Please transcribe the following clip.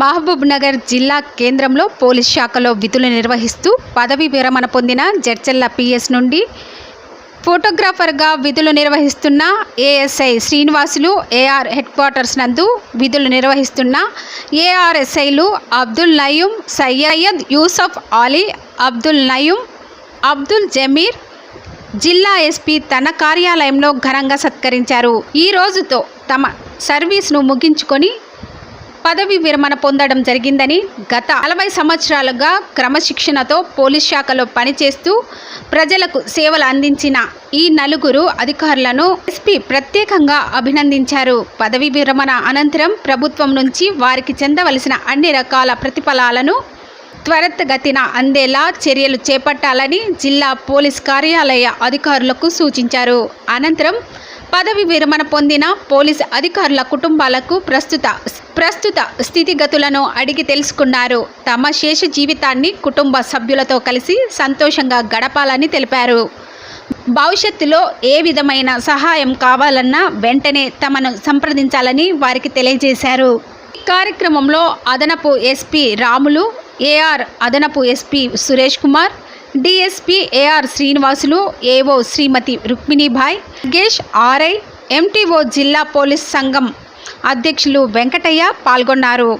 మహబూబ్ నగర్ జిల్లా కేంద్రంలో పోలీస్ శాఖలో విధులు నిర్వహిస్తూ పదవి విరమణ పొందిన జడ్చెల్ల పిఎస్ నుండి ఫోటోగ్రాఫర్గా విధులు నిర్వహిస్తున్న ASI Srinivasulu AR headquarters నందు విధులు నిర్వహిస్తున్న ఏఆర్ఎస్ఐలు అబ్దుల్ నయీం సయ్యద్ యూసఫ్ అలీ అబ్దుల్ నయీం అబ్దుల్ జమీర్ జిల్లా ఎస్పీ తన కార్యాలయంలో ఘనంగా సత్కరించారు. ఈ రోజుతో తమ సర్వీస్ను ముగించుకొని పదవి విరమణ పొందడం జరిగిందని గత నలభై సంవత్సరాలుగా క్రమశిక్షణతో పోలీస్ శాఖలో పనిచేస్తూ ప్రజలకు సేవలు అందించిన ఈ నలుగురు అధికారులను ఎస్పీ ప్రత్యేకంగా అభినందించారు. పదవి విరమణ అనంతరం ప్రభుత్వం నుంచి వారికి చెందవలసిన అన్ని రకాల ప్రతిఫలాలను త్వరితగతిన అందేలా చర్యలు చేపట్టాలని జిల్లా పోలీస్ కార్యాలయ అధికారులకు సూచించారు. అనంతరం పదవి విరమణ పొందిన పోలీస్ అధికారుల కుటుంబాలకు ప్రస్తుత ప్రస్తుత స్థితిగతులను అడిగి తెలుసుకున్నారు. తమ శేష జీవితాన్ని కుటుంబ సభ్యులతో కలిసి సంతోషంగా గడపాలని తెలిపారు. భవిష్యత్తులో ఏ విధమైన సహాయం కావాలన్నా వెంటనే తమను సంప్రదించాలని వారికి తెలియజేశారు. కార్యక్రమంలో అదనపు ఎస్పీ రాములు ఏఆర్ అదనపు SP Suresh Kumar DSP AR Srinivasulu AO Shrimati Rukminibai గేష్ RI MTO జిల్లా పోలీస్ సంఘం అధ్యక్షులు వెంకటయ్య పాల్గొన్నారు.